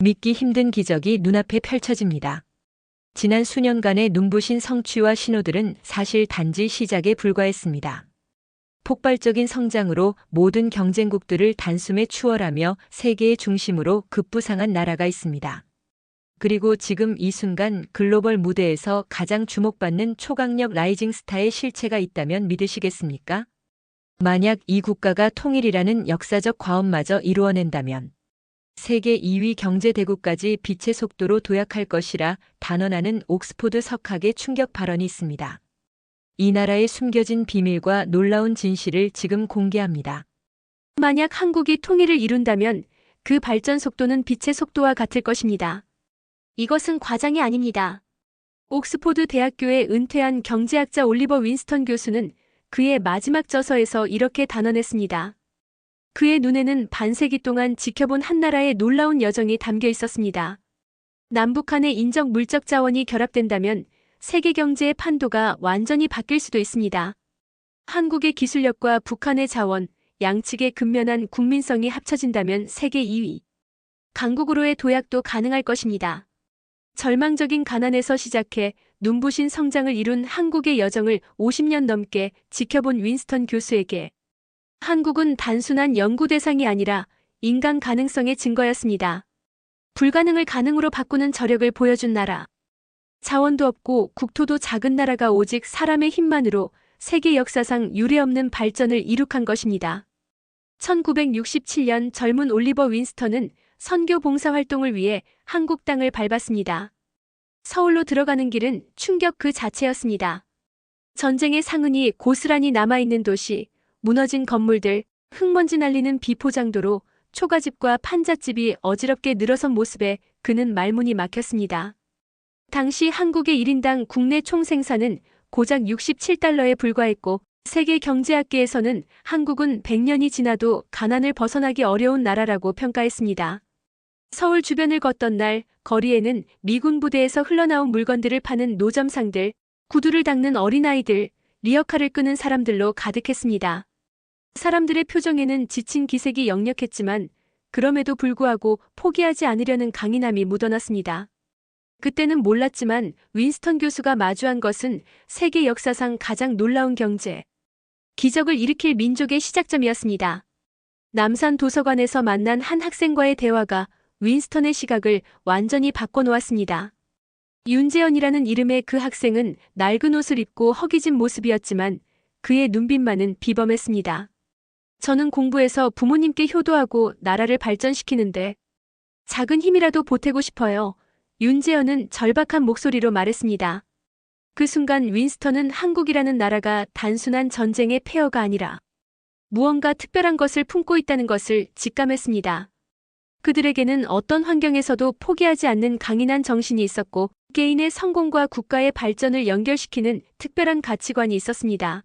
믿기 힘든 기적이 눈앞에 펼쳐집니다. 지난 수년간의 눈부신 성취와 신호들은 사실 단지 시작에 불과했습니다. 폭발적인 성장으로 모든 경쟁국들을 단숨에 추월하며 세계의 중심으로 급부상한 나라가 있습니다. 그리고 지금 이 순간 글로벌 무대에서 가장 주목받는 초강력 라이징 스타의 실체가 있다면 믿으시겠습니까? 만약 이 국가가 통일이라는 역사적 과업마저 이루어낸다면 세계 2위 경제 대국까지 빛의 속도로 도약할 것이라 단언하는 옥스포드 석학의 충격 발언이 있습니다. 이 나라의 숨겨진 비밀과 놀라운 진실을 지금 공개합니다. 만약 한국이 통일을 이룬다면 그 발전 속도는 빛의 속도와 같을 것입니다. 이것은 과장이 아닙니다. 옥스포드 대학교의 은퇴한 경제학자 올리버 윈스턴 교수는 그의 마지막 저서에서 이렇게 단언했습니다. 그의 눈에는 반세기 동안 지켜본 한 나라의 놀라운 여정이 담겨 있었습니다. 남북한의 인적 물적 자원이 결합된다면 세계 경제의 판도가 완전히 바뀔 수도 있습니다. 한국의 기술력과 북한의 자원, 양측의 근면한 국민성이 합쳐진다면 세계 2위. 강국으로의 도약도 가능할 것입니다. 절망적인 가난에서 시작해 눈부신 성장을 이룬 한국의 여정을 50년 넘게 지켜본 윈스턴 교수에게 한국은 단순한 연구 대상이 아니라 인간 가능성의 증거였습니다. 불가능을 가능으로 바꾸는 저력을 보여준 나라. 자원도 없고 국토도 작은 나라가 오직 사람의 힘만으로 세계 역사상 유례없는 발전을 이룩한 것입니다. 1967년 젊은 올리버 윈스턴은 선교 봉사 활동을 위해 한국 땅을 밟았습니다. 서울로 들어가는 길은 충격 그 자체였습니다. 전쟁의 상흔이 고스란히 남아있는 도시, 무너진 건물들, 흙먼지 날리는 비포장도로 초가집과 판잣집이 어지럽게 늘어선 모습에 그는 말문이 막혔습니다. 당시 한국의 1인당 국내 총생산은 고작 67달러에 불과했고 세계 경제학계에서는 한국은 100년이 지나도 가난을 벗어나기 어려운 나라라고 평가했습니다. 서울 주변을 걷던 날 거리에는 미군 부대에서 흘러나온 물건들을 파는 노점상들, 구두를 닦는 어린아이들, 리어카를 끄는 사람들로 가득했습니다. 사람들의 표정에는 지친 기색이 역력했지만 그럼에도 불구하고 포기하지 않으려는 강인함이 묻어났습니다. 그때는 몰랐지만 윈스턴 교수가 마주한 것은 세계 역사상 가장 놀라운 경제, 기적을 일으킬 민족의 시작점이었습니다. 남산 도서관에서 만난 한 학생과의 대화가 윈스턴의 시각을 완전히 바꿔놓았습니다. 윤재현이라는 이름의 그 학생은 낡은 옷을 입고 허기진 모습이었지만 그의 눈빛만은 비범했습니다. 저는 공부해서 부모님께 효도하고 나라를 발전시키는데 작은 힘이라도 보태고 싶어요. 윤재현은 절박한 목소리로 말했습니다. 그 순간 윈스턴은 한국이라는 나라가 단순한 전쟁의 폐허가 아니라 무언가 특별한 것을 품고 있다는 것을 직감했습니다. 그들에게는 어떤 환경에서도 포기하지 않는 강인한 정신이 있었고 개인의 성공과 국가의 발전을 연결시키는 특별한 가치관이 있었습니다.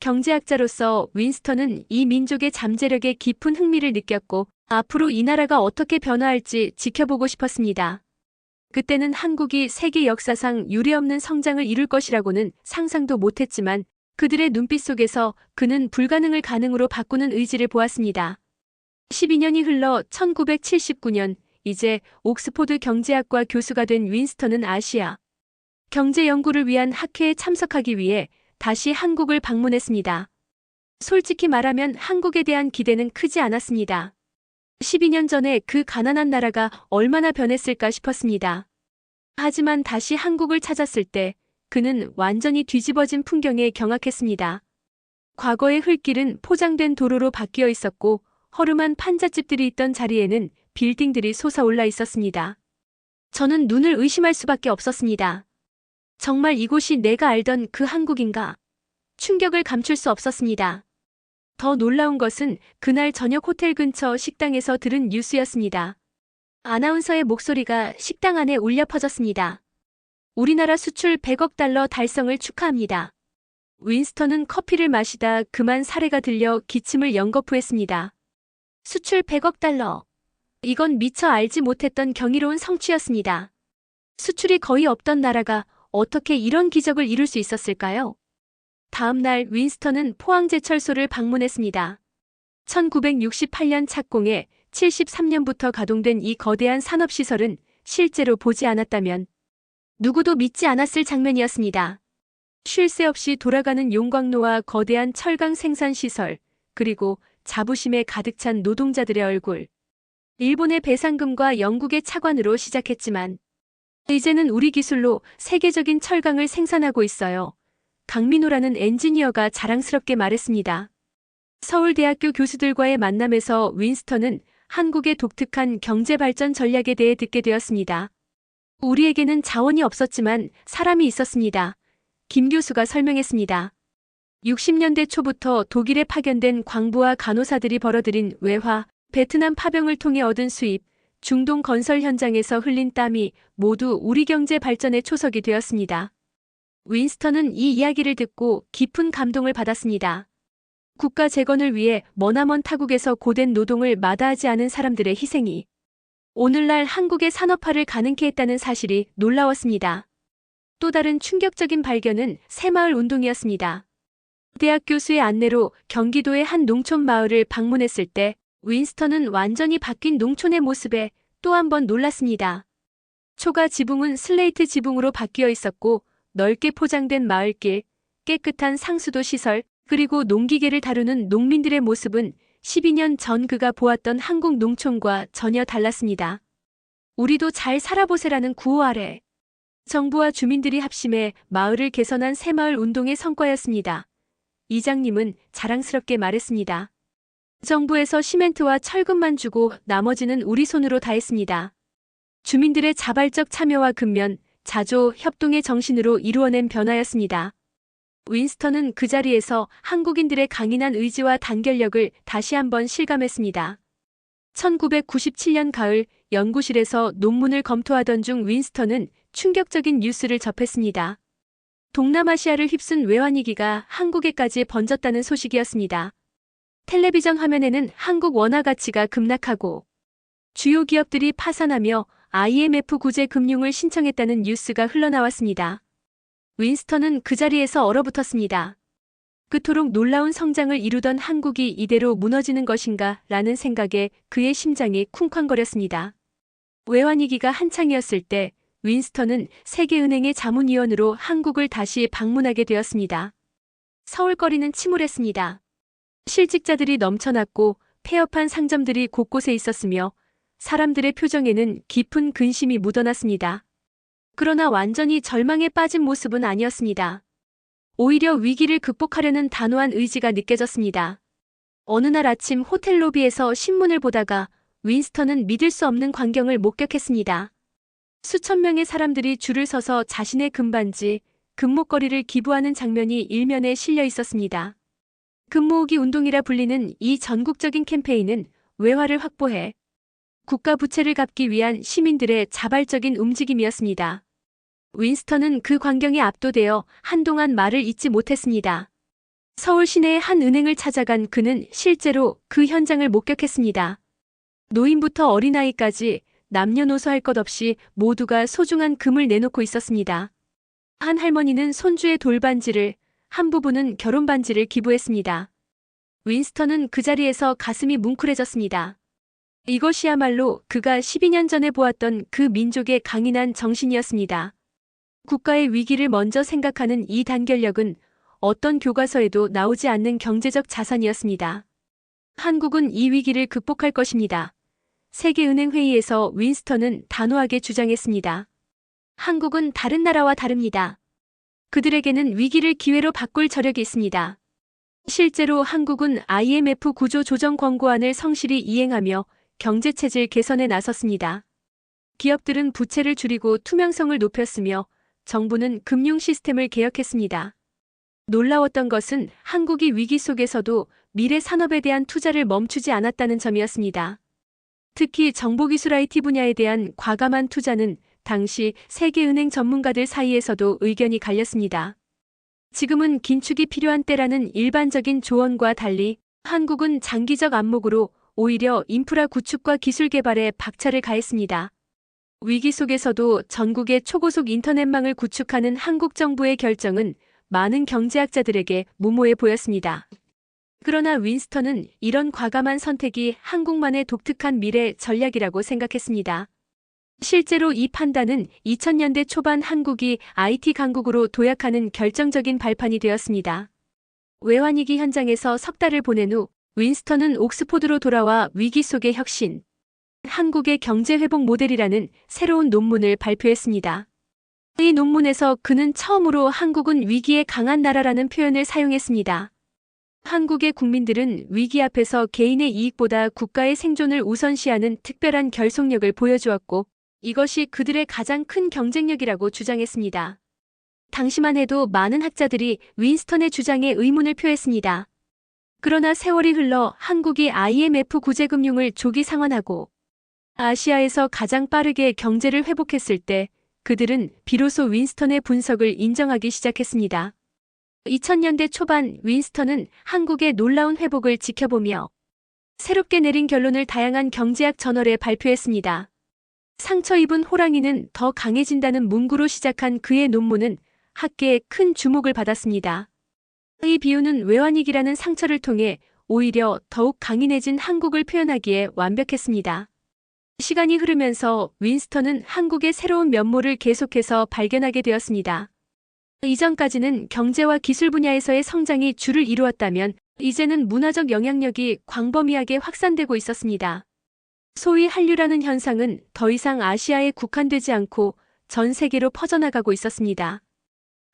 경제학자로서 윈스턴은 이 민족의 잠재력에 깊은 흥미를 느꼈고 앞으로 이 나라가 어떻게 변화할지 지켜보고 싶었습니다. 그때는 한국이 세계 역사상 유례없는 성장을 이룰 것이라고는 상상도 못했지만 그들의 눈빛 속에서 그는 불가능을 가능으로 바꾸는 의지를 보았습니다. 12년이 흘러 1979년 이제 옥스포드 경제학과 교수가 된 윈스턴은 아시아 경제 연구를 위한 학회에 참석하기 위해 다시 한국을 방문했습니다. 솔직히 말하면 한국에 대한 기대는 크지 않았습니다. 12년 전에 그 가난한 나라가 얼마나 변했을까 싶었습니다. 하지만 다시 한국을 찾았을 때 그는 완전히 뒤집어진 풍경에 경악했습니다. 과거의 흘길은 포장된 도로로 바뀌어 있었고 허름한 판잣집들이 있던 자리에는 빌딩들이 솟아올라 있었습니다. 저는 눈을 의심할 수밖에 없었습니다. 정말 이곳이 내가 알던 그 한국인가? 충격을 감출 수 없었습니다. 더 놀라운 것은 그날 저녁 호텔 근처 식당에서 들은 뉴스였습니다. 아나운서의 목소리가 식당 안에 울려 퍼졌습니다. 우리나라 수출 100억 달러 달성을 축하합니다. 윈스턴은 커피를 마시다 그만 사례가 들려 기침을 연거푸했습니다. 수출 100억 달러. 이건 미처 알지 못했던 경이로운 성취였습니다. 수출이 거의 없던 나라가 어떻게 이런 기적을 이룰 수 있었을까요? 다음 날 윈스턴은 포항제철소를 방문했습니다. 1968년 착공해 1973년부터 가동된 이 거대한 산업시설은 실제로 보지 않았다면 누구도 믿지 않았을 장면이었습니다. 쉴 새 없이 돌아가는 용광로와 거대한 철강 생산시설, 그리고 자부심에 가득 찬 노동자들의 얼굴. 일본의 배상금과 영국의 차관으로 시작했지만 이제는 우리 기술로 세계적인 철강을 생산하고 있어요. 강민호라는 엔지니어가 자랑스럽게 말했습니다. 서울대학교 교수들과의 만남에서 윈스턴은 한국의 독특한 경제발전 전략에 대해 듣게 되었습니다. 우리에게는 자원이 없었지만 사람이 있었습니다. 김 교수가 설명했습니다. 60년대 초부터 독일에 파견된 광부와 간호사들이 벌어들인 외화, 베트남 파병을 통해 얻은 수입, 중동 건설 현장에서 흘린 땀이 모두 우리 경제 발전의 초석이 되었습니다. 윈스턴은 이 이야기를 듣고 깊은 감동을 받았습니다. 국가 재건을 위해 머나먼 타국에서 고된 노동을 마다하지 않은 사람들의 희생이 오늘날 한국의 산업화를 가능케 했다는 사실이 놀라웠습니다. 또 다른 충격적인 발견은 새마을 운동이었습니다. 대학 교수의 안내로 경기도의 한 농촌 마을을 방문했을 때 윈스턴은 완전히 바뀐 농촌의 모습에 또 한 번 놀랐습니다. 초가 지붕은 슬레이트 지붕으로 바뀌어 있었고 넓게 포장된 마을길, 깨끗한 상수도 시설, 그리고 농기계를 다루는 농민들의 모습은 12년 전 그가 보았던 한국 농촌과 전혀 달랐습니다. 우리도 잘 살아보세라는 구호 아래 정부와 주민들이 합심해 마을을 개선한 새마을 운동의 성과였습니다. 이장님은 자랑스럽게 말했습니다. 정부에서 시멘트와 철근만 주고 나머지는 우리 손으로 다 했습니다. 주민들의 자발적 참여와 근면, 자조, 협동의 정신으로 이루어낸 변화였습니다. 윈스턴은 그 자리에서 한국인들의 강인한 의지와 단결력을 다시 한번 실감했습니다. 1997년 가을 연구실에서 논문을 검토하던 중 윈스턴은 충격적인 뉴스를 접했습니다. 동남아시아를 휩쓴 외환위기가 한국에까지 번졌다는 소식이었습니다. 텔레비전 화면에는 한국 원화 가치가 급락하고 주요 기업들이 파산하며 IMF 구제 금융을 신청했다는 뉴스가 흘러나왔습니다. 윈스턴은 그 자리에서 얼어붙었습니다. 그토록 놀라운 성장을 이루던 한국이 이대로 무너지는 것인가 라는 생각에 그의 심장이 쿵쾅거렸습니다. 외환위기가 한창이었을 때 윈스턴은 세계은행의 자문위원으로 한국을 다시 방문하게 되었습니다. 서울거리는 침울했습니다. 실직자들이 넘쳐났고 폐업한 상점들이 곳곳에 있었으며 사람들의 표정에는 깊은 근심이 묻어났습니다. 그러나 완전히 절망에 빠진 모습은 아니었습니다. 오히려 위기를 극복하려는 단호한 의지가 느껴졌습니다. 어느 날 아침 호텔 로비에서 신문을 보다가 윈스턴은 믿을 수 없는 광경을 목격했습니다. 수천 명의 사람들이 줄을 서서 자신의 금반지, 금목걸이를 기부하는 장면이 일면에 실려 있었습니다. 금모으기 운동이라 불리는 이 전국적인 캠페인은 외화를 확보해 국가 부채를 갚기 위한 시민들의 자발적인 움직임이었습니다. 윈스턴은 그 광경에 압도되어 한동안 말을 잇지 못했습니다. 서울 시내의 한 은행을 찾아간 그는 실제로 그 현장을 목격했습니다. 노인부터 어린아이까지 남녀노소 할 것 없이 모두가 소중한 금을 내놓고 있었습니다. 한 할머니는 손주의 돌반지를, 한 부부는 결혼 반지를 기부했습니다. 윈스턴은 그 자리에서 가슴이 뭉클해졌습니다. 이것이야말로 그가 12년 전에 보았던 그 민족의 강인한 정신이었습니다. 국가의 위기를 먼저 생각하는 이 단결력은 어떤 교과서에도 나오지 않는 경제적 자산이었습니다. 한국은 이 위기를 극복할 것입니다. 세계은행 회의에서 윈스턴은 단호하게 주장했습니다. 한국은 다른 나라와 다릅니다. 그들에게는 위기를 기회로 바꿀 저력이 있습니다. 실제로 한국은 IMF 구조 조정 권고안을 성실히 이행하며 경제체질 개선에 나섰습니다. 기업들은 부채를 줄이고 투명성을 높였으며 정부는 금융 시스템을 개혁했습니다. 놀라웠던 것은 한국이 위기 속에서도 미래 산업에 대한 투자를 멈추지 않았다는 점이었습니다. 특히 정보기술 IT 분야에 대한 과감한 투자는 당시 세계은행 전문가들 사이에서도 의견이 갈렸습니다. 지금은 긴축이 필요한 때라는 일반적인 조언과 달리 한국은 장기적 안목으로 오히려 인프라 구축과 기술 개발에 박차를 가했습니다. 위기 속에서도 전국의 초고속 인터넷망을 구축하는 한국 정부의 결정은 많은 경제학자들에게 무모해 보였습니다. 그러나 윈스턴은 이런 과감한 선택이 한국만의 독특한 미래 전략이라고 생각했습니다. 실제로 이 판단은 2000년대 초반 한국이 IT 강국으로 도약하는 결정적인 발판이 되었습니다. 외환위기 현장에서 석 달을 보낸 후 윈스턴은 옥스포드로 돌아와 위기 속의 혁신, 한국의 경제 회복 모델이라는 새로운 논문을 발표했습니다. 이 논문에서 그는 처음으로 한국은 위기에 강한 나라라는 표현을 사용했습니다. 한국의 국민들은 위기 앞에서 개인의 이익보다 국가의 생존을 우선시하는 특별한 결속력을 보여주었고 이것이 그들의 가장 큰 경쟁력이라고 주장했습니다. 당시만 해도 많은 학자들이 윈스턴의 주장에 의문을 표했습니다. 그러나 세월이 흘러 한국이 IMF 구제금융을 조기 상환하고 아시아에서 가장 빠르게 경제를 회복했을 때 그들은 비로소 윈스턴의 분석을 인정하기 시작했습니다. 2000년대 초반 윈스턴은 한국의 놀라운 회복을 지켜보며 새롭게 내린 결론을 다양한 경제학 저널에 발표했습니다. 상처 입은 호랑이는 더 강해진다는 문구로 시작한 그의 논문은 학계에 큰 주목을 받았습니다. 이 비유는 외환위기라는 상처를 통해 오히려 더욱 강인해진 한국을 표현하기에 완벽했습니다. 시간이 흐르면서 윈스턴은 한국의 새로운 면모를 계속해서 발견하게 되었습니다. 이전까지는 경제와 기술 분야에서의 성장이 주를 이루었다면 이제는 문화적 영향력이 광범위하게 확산되고 있었습니다. 소위 한류라는 현상은 더 이상 아시아에 국한되지 않고 전 세계로 퍼져나가고 있었습니다.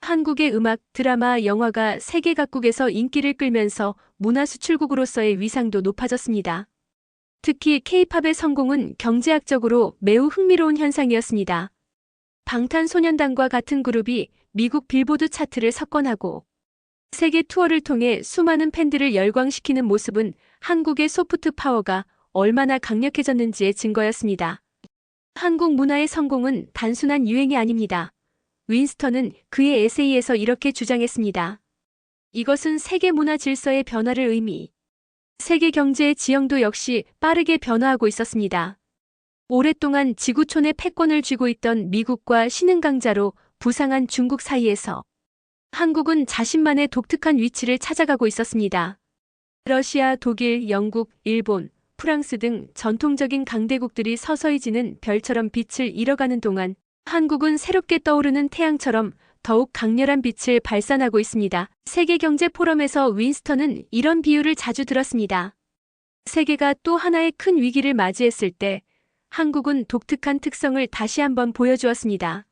한국의 음악, 드라마, 영화가 세계 각국에서 인기를 끌면서 문화 수출국으로서의 위상도 높아졌습니다. 특히 케이팝의 성공은 경제학적으로 매우 흥미로운 현상이었습니다. 방탄소년단과 같은 그룹이 미국 빌보드 차트를 석권하고 세계 투어를 통해 수많은 팬들을 열광시키는 모습은 한국의 소프트 파워가 얼마나 강력해졌는지의 증거였습니다. 한국 문화의 성공은 단순한 유행이 아닙니다. 윈스턴은 그의 에세이에서 이렇게 주장했습니다. 이것은 세계 문화 질서의 변화를 의미. 세계 경제의 지형도 역시 빠르게 변화하고 있었습니다. 오랫동안 지구촌의 패권을 쥐고 있던 미국과 신흥 강자로 부상한 중국 사이에서 한국은 자신만의 독특한 위치를 찾아가고 있었습니다. 러시아, 독일, 영국, 일본, 프랑스 등 전통적인 강대국들이 서서히 지는 별처럼 빛을 잃어가는 동안 한국은 새롭게 떠오르는 태양처럼 더욱 강렬한 빛을 발산하고 있습니다. 세계경제 포럼에서 윈스턴은 이런 비유를 자주 들었습니다. 세계가 또 하나의 큰 위기를 맞이했을 때 한국은 독특한 특성을 다시 한번 보여주었습니다.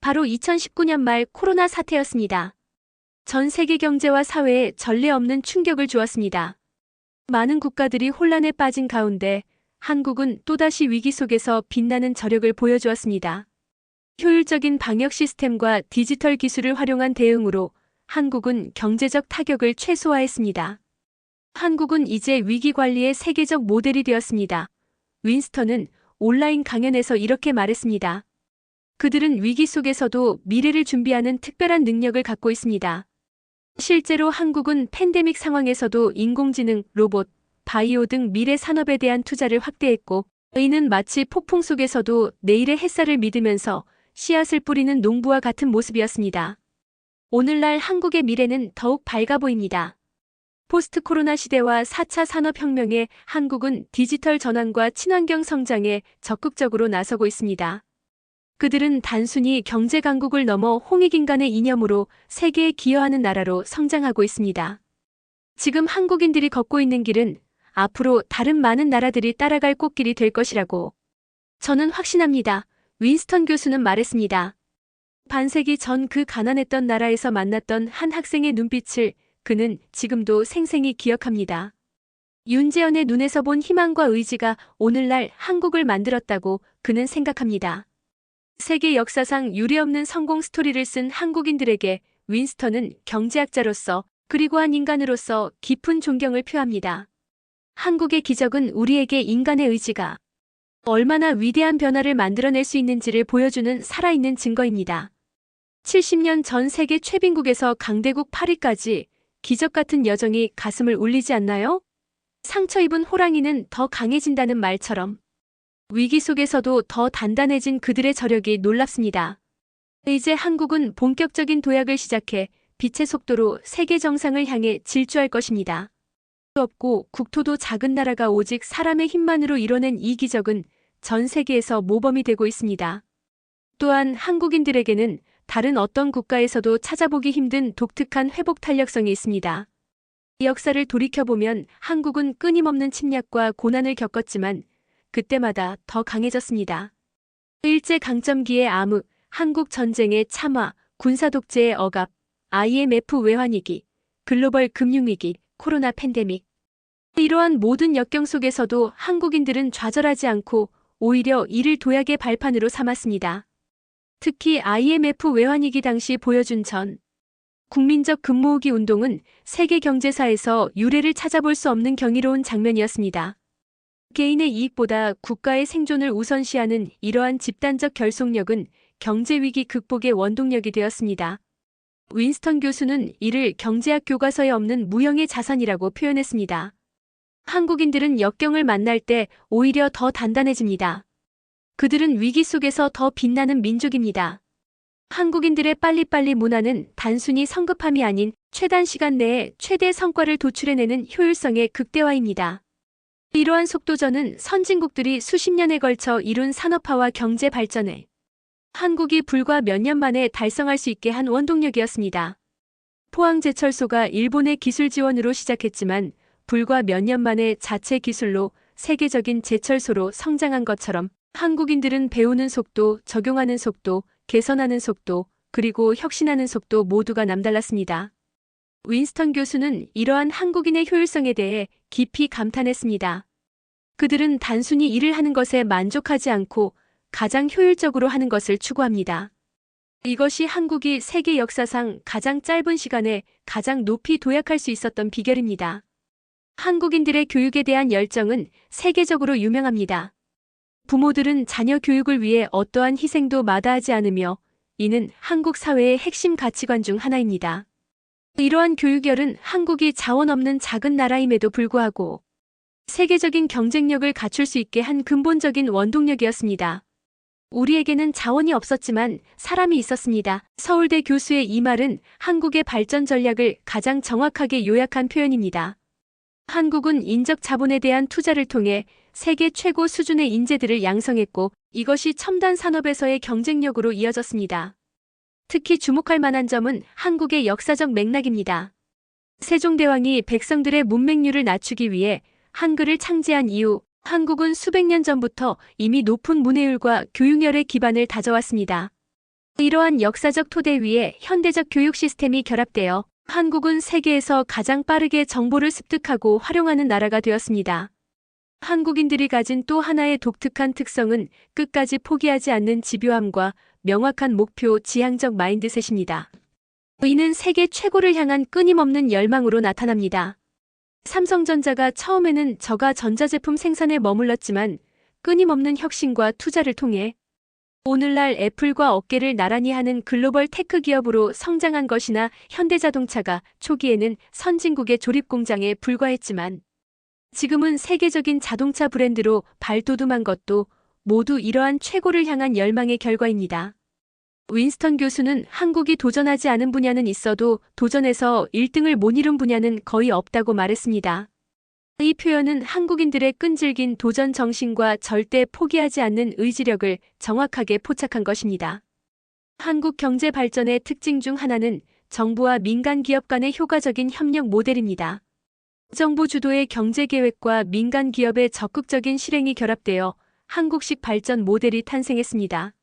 바로 2019년 말 코로나 사태였습니다. 전 세계 경제와 사회에 전례 없는 충격을 주었습니다. 많은 국가들이 혼란에 빠진 가운데 한국은 또다시 위기 속에서 빛나는 저력을 보여주었습니다. 효율적인 방역 시스템과 디지털 기술을 활용한 대응으로 한국은 경제적 타격을 최소화했습니다. 한국은 이제 위기 관리의 세계적 모델이 되었습니다. 윈스턴은 온라인 강연에서 이렇게 말했습니다. 그들은 위기 속에서도 미래를 준비하는 특별한 능력을 갖고 있습니다. 실제로 한국은 팬데믹 상황에서도 인공지능, 로봇, 바이오 등 미래 산업에 대한 투자를 확대했고, 이는 마치 폭풍 속에서도 내일의 햇살을 믿으면서 씨앗을 뿌리는 농부와 같은 모습이었습니다. 오늘날 한국의 미래는 더욱 밝아 보입니다. 포스트 코로나 시대와 4차 산업혁명에 한국은 디지털 전환과 친환경 성장에 적극적으로 나서고 있습니다. 그들은 단순히 경제 강국을 넘어 홍익인간의 이념으로 세계에 기여하는 나라로 성장하고 있습니다. 지금 한국인들이 걷고 있는 길은 앞으로 다른 많은 나라들이 따라갈 꽃길이 될 것이라고 저는 확신합니다. 윈스턴 교수는 말했습니다. 반세기 전 그 가난했던 나라에서 만났던 한 학생의 눈빛을 그는 지금도 생생히 기억합니다. 윤재현의 눈에서 본 희망과 의지가 오늘날 한국을 만들었다고 그는 생각합니다. 세계 역사상 유례없는 성공 스토리를 쓴 한국인들에게 윈스턴은 경제학자로서 그리고 한 인간으로서 깊은 존경을 표합니다. 한국의 기적은 우리에게 인간의 의지가 얼마나 위대한 변화를 만들어낼 수 있는지를 보여주는 살아있는 증거입니다. 70년 전 세계 최빈국에서 강대국 8위까지 기적 같은 여정이 가슴을 울리지 않나요? 상처 입은 호랑이는 더 강해진다는 말처럼 위기 속에서도 더 단단해진 그들의 저력이 놀랍습니다. 이제 한국은 본격적인 도약을 시작해 빛의 속도로 세계 정상을 향해 질주할 것입니다. 없고 국토도 작은 나라가 오직 사람의 힘만으로 이뤄낸 이 기적은 전 세계에서 모범이 되고 있습니다. 또한 한국인들에게는 다른 어떤 국가에서도 찾아보기 힘든 독특한 회복 탄력성이 있습니다. 역사를 돌이켜보면 한국은 끊임없는 침략과 고난을 겪었지만 그때마다 더 강해졌습니다. 일제강점기의 암흑, 한국 전쟁의 참화, 군사독재의 억압, IMF 외환위기, 글로벌 금융위기, 코로나 팬데믹. 이러한 모든 역경 속에서도 한국인들은 좌절하지 않고 오히려 이를 도약의 발판으로 삼았습니다. 특히 IMF 외환위기 당시 보여준 전 국민적 금모으기 운동은 세계 경제사에서 유례를 찾아볼 수 없는 경이로운 장면이었습니다. 개인의 이익보다 국가의 생존을 우선시하는 이러한 집단적 결속력은 경제위기 극복의 원동력이 되었습니다. 윈스턴 교수는 이를 경제학 교과서에 없는 무형의 자산이라고 표현했습니다. 한국인들은 역경을 만날 때 오히려 더 단단해집니다. 그들은 위기 속에서 더 빛나는 민족입니다. 한국인들의 빨리빨리 문화는 단순히 성급함이 아닌 최단 시간 내에 최대 성과를 도출해내는 효율성의 극대화입니다. 이러한 속도전은 선진국들이 수십 년에 걸쳐 이룬 산업화와 경제 발전을 한국이 불과 몇 년 만에 달성할 수 있게 한 원동력이었습니다. 포항제철소가 일본의 기술 지원으로 시작했지만 불과 몇 년 만에 자체 기술로 세계적인 제철소로 성장한 것처럼 한국인들은 배우는 속도, 적용하는 속도, 개선하는 속도, 그리고 혁신하는 속도 모두가 남달랐습니다. 윈스턴 교수는 이러한 한국인의 효율성에 대해 깊이 감탄했습니다. 그들은 단순히 일을 하는 것에 만족하지 않고 가장 효율적으로 하는 것을 추구합니다. 이것이 한국이 세계 역사상 가장 짧은 시간에 가장 높이 도약할 수 있었던 비결입니다. 한국인들의 교육에 대한 열정은 세계적으로 유명합니다. 부모들은 자녀 교육을 위해 어떠한 희생도 마다하지 않으며 이는 한국 사회의 핵심 가치관 중 하나입니다. 이러한 교육열은 한국이 자원 없는 작은 나라임에도 불구하고 세계적인 경쟁력을 갖출 수 있게 한 근본적인 원동력이었습니다. 우리에게는 자원이 없었지만 사람이 있었습니다. 서울대 교수의 이 말은 한국의 발전 전략을 가장 정확하게 요약한 표현입니다. 한국은 인적 자본에 대한 투자를 통해 세계 최고 수준의 인재들을 양성했고 이것이 첨단 산업에서의 경쟁력으로 이어졌습니다. 특히 주목할 만한 점은 한국의 역사적 맥락입니다. 세종대왕이 백성들의 문맹률을 낮추기 위해 한글을 창제한 이후 한국은 수백 년 전부터 이미 높은 문해율과 교육열의 기반을 다져왔습니다. 이러한 역사적 토대 위에 현대적 교육 시스템이 결합되어 한국은 세계에서 가장 빠르게 정보를 습득하고 활용하는 나라가 되었습니다. 한국인들이 가진 또 하나의 독특한 특성은 끝까지 포기하지 않는 집요함과 명확한 목표 지향적 마인드셋입니다. 이는 세계 최고를 향한 끊임없는 열망으로 나타납니다. 삼성전자가 처음에는 저가 전자제품 생산에 머물렀지만 끊임없는 혁신과 투자를 통해 오늘날 애플과 어깨를 나란히 하는 글로벌 테크 기업으로 성장한 것이나 현대자동차가 초기에는 선진국의 조립 공장에 불과했지만 지금은 세계적인 자동차 브랜드로 발돋움한 것도 모두 이러한 최고를 향한 열망의 결과입니다. 윈스턴 교수는 한국이 도전하지 않은 분야는 있어도 도전해서 1등을 못 이룬 분야는 거의 없다고 말했습니다. 이 표현은 한국인들의 끈질긴 도전 정신과 절대 포기하지 않는 의지력을 정확하게 포착한 것입니다. 한국 경제 발전의 특징 중 하나는 정부와 민간 기업 간의 효과적인 협력 모델입니다. 정부 주도의 경제 계획과 민간 기업의 적극적인 실행이 결합되어 한국식 발전 모델이 탄생했습니다.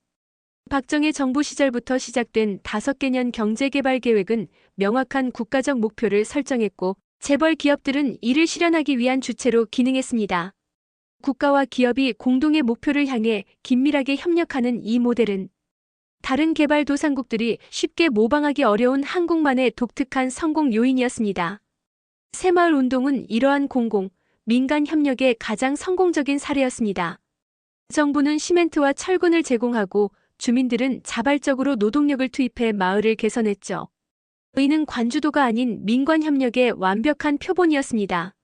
박정희 정부 시절부터 시작된 다섯 개년 경제개발 계획은 명확한 국가적 목표를 설정했고 재벌 기업들은 이를 실현하기 위한 주체로 기능했습니다. 국가와 기업이 공동의 목표를 향해 긴밀하게 협력하는 이 모델은 다른 개발도상국들이 쉽게 모방하기 어려운 한국만의 독특한 성공 요인이었습니다. 새마을 운동은 이러한 공공, 민간 협력의 가장 성공적인 사례였습니다. 정부는 시멘트와 철근을 제공하고 주민들은 자발적으로 노동력을 투입해 마을을 개선했죠. 이는 관주도가 아닌 민관 협력의 완벽한 표본이었습니다.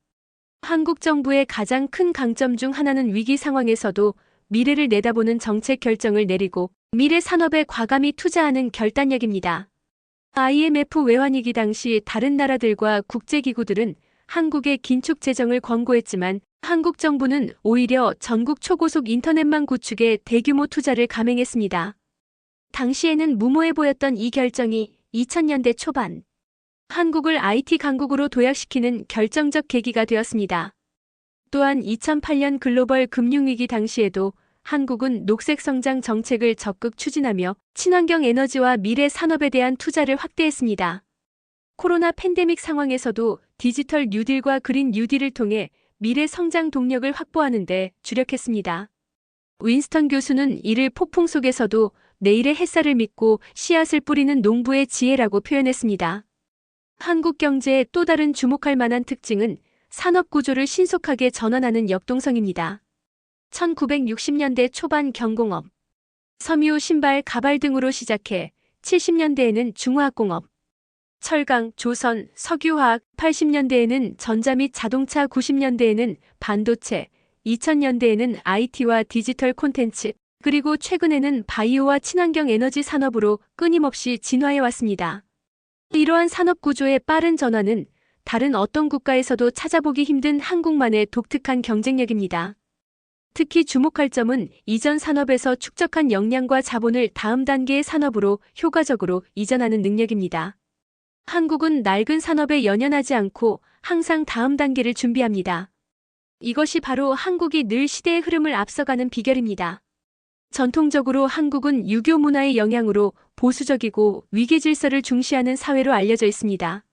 한국 정부의 가장 큰 강점 중 하나는 위기 상황에서도 미래를 내다보는 정책 결정을 내리고 미래 산업에 과감히 투자하는 결단력입니다. IMF 외환위기 당시 다른 나라들과 국제기구들은 한국의 긴축 재정을 권고했지만 한국 정부는 오히려 전국 초고속 인터넷망 구축에 대규모 투자를 감행했습니다. 당시에는 무모해 보였던 이 결정이 2000년대 초반 한국을 IT 강국으로 도약시키는 결정적 계기가 되었습니다. 또한 2008년 글로벌 금융위기 당시에도 한국은 녹색 성장 정책을 적극 추진하며 친환경 에너지와 미래 산업에 대한 투자를 확대했습니다. 코로나 팬데믹 상황에서도 디지털 뉴딜과 그린 뉴딜을 통해 미래 성장 동력을 확보하는 데 주력했습니다. 윈스턴 교수는 이를 폭풍 속에서도 내일의 햇살을 믿고 씨앗을 뿌리는 농부의 지혜라고 표현했습니다. 한국 경제의 또 다른 주목할 만한 특징은 산업 구조를 신속하게 전환하는 역동성입니다. 1960년대 초반 경공업, 섬유, 신발, 가발 등으로 시작해 70년대에는 중화학공업, 철강, 조선, 석유화학, 80년대에는 전자 및 자동차, 90년대에는 반도체, 2000년대에는 IT와 디지털 콘텐츠, 그리고 최근에는 바이오와 친환경 에너지 산업으로 끊임없이 진화해 왔습니다. 이러한 산업 구조의 빠른 전환은 다른 어떤 국가에서도 찾아보기 힘든 한국만의 독특한 경쟁력입니다. 특히 주목할 점은 이전 산업에서 축적한 역량과 자본을 다음 단계의 산업으로 효과적으로 이전하는 능력입니다. 한국은 낡은 산업에 연연하지 않고 항상 다음 단계를 준비합니다. 이것이 바로 한국이 늘 시대의 흐름을 앞서가는 비결입니다. 전통적으로 한국은 유교 문화의 영향으로 보수적이고 위계 질서를 중시하는 사회로 알려져 있습니다.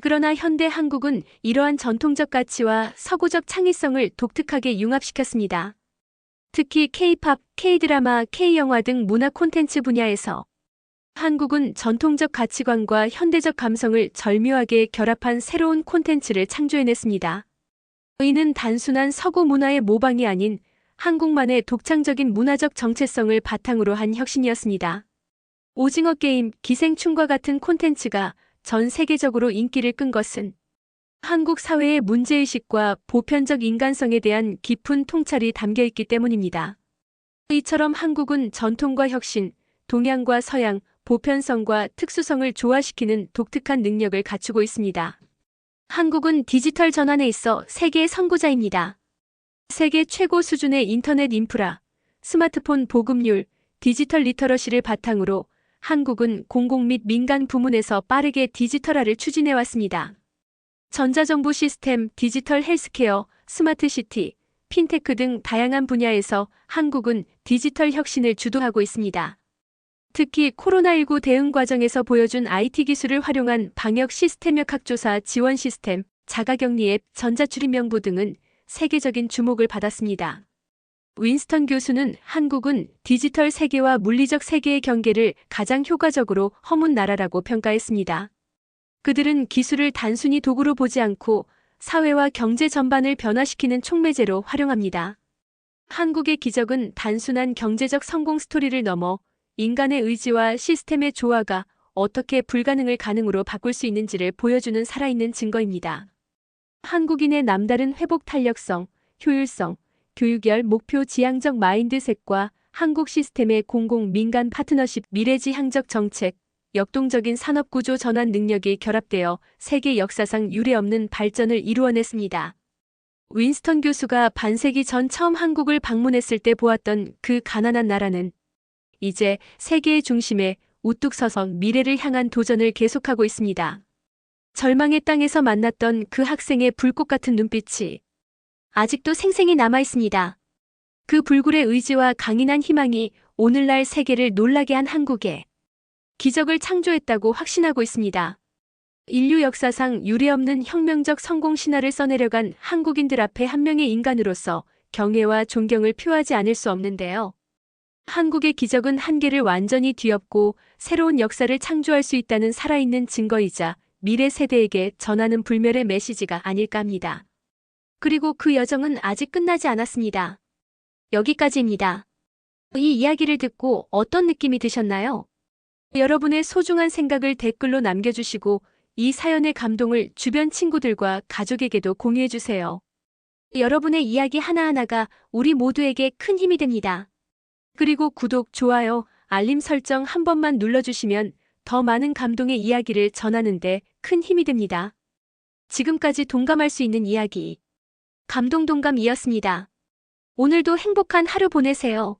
그러나 현대 한국은 이러한 전통적 가치와 서구적 창의성을 독특하게 융합시켰습니다. 특히 K-팝, K-드라마, K-영화 등 문화 콘텐츠 분야에서 한국은 전통적 가치관과 현대적 감성을 절묘하게 결합한 새로운 콘텐츠를 창조해냈습니다. 이는 단순한 서구 문화의 모방이 아닌 한국만의 독창적인 문화적 정체성을 바탕으로 한 혁신이었습니다. 오징어 게임, 기생충과 같은 콘텐츠가 전 세계적으로 인기를 끈 것은 한국 사회의 문제의식과 보편적 인간성에 대한 깊은 통찰이 담겨 있기 때문입니다. 이처럼 한국은 전통과 혁신, 동양과 서양, 보편성과 특수성을 조화시키는 독특한 능력을 갖추고 있습니다. 한국은 디지털 전환에 있어 세계의 선구자입니다. 세계 최고 수준의 인터넷 인프라, 스마트폰 보급률, 디지털 리터러시를 바탕으로 한국은 공공 및 민간 부문에서 빠르게 디지털화를 추진해 왔습니다. 전자정부 시스템, 디지털 헬스케어, 스마트시티, 핀테크 등 다양한 분야에서 한국은 디지털 혁신을 주도하고 있습니다. 특히 코로나19 대응 과정에서 보여준 IT 기술을 활용한 방역 시스템역 학조사 지원 시스템, 자가격리 앱, 전자출입명부 등은 세계적인 주목을 받았습니다. 윈스턴 교수는 한국은 디지털 세계와 물리적 세계의 경계를 가장 효과적으로 허문 나라라고 평가했습니다. 그들은 기술을 단순히 도구로 보지 않고 사회와 경제 전반을 변화시키는 촉매제로 활용합니다. 한국의 기적은 단순한 경제적 성공 스토리를 넘어 인간의 의지와 시스템의 조화가 어떻게 불가능을 가능으로 바꿀 수 있는지를 보여주는 살아있는 증거입니다. 한국인의 남다른 회복 탄력성, 효율성, 교육열 목표 지향적 마인드셋과 한국 시스템의 공공 민간 파트너십 미래지향적 정책, 역동적인 산업구조 전환 능력이 결합되어 세계 역사상 유례없는 발전을 이루어냈습니다. 윈스턴 교수가 반세기 전 처음 한국을 방문했을 때 보았던 그 가난한 나라는 이제 세계의 중심에 우뚝 서서 미래를 향한 도전을 계속하고 있습니다. 절망의 땅에서 만났던 그 학생의 불꽃 같은 눈빛이 아직도 생생히 남아 있습니다. 그 불굴의 의지와 강인한 희망이 오늘날 세계를 놀라게 한 한국에 기적을 창조했다고 확신하고 있습니다. 인류 역사상 유례없는 혁명적 성공 신화를 써내려간 한국인들 앞에 한 명의 인간으로서 경애와 존경을 표하지 않을 수 없는데요. 한국의 기적은 한계를 완전히 뒤엎고 새로운 역사를 창조할 수 있다는 살아있는 증거이자 미래 세대에게 전하는 불멸의 메시지가 아닐까 합니다. 그리고 그 여정은 아직 끝나지 않았습니다. 여기까지입니다. 이 이야기를 듣고 어떤 느낌이 드셨나요? 여러분의 소중한 생각을 댓글로 남겨주시고 이 사연의 감동을 주변 친구들과 가족에게도 공유해주세요. 여러분의 이야기 하나하나가 우리 모두에게 큰 힘이 됩니다. 그리고 구독, 좋아요, 알림 설정 한 번만 눌러주시면 더 많은 감동의 이야기를 전하는데 큰 힘이 됩니다. 지금까지 동감할 수 있는 이야기. 감동동감이었습니다. 오늘도 행복한 하루 보내세요.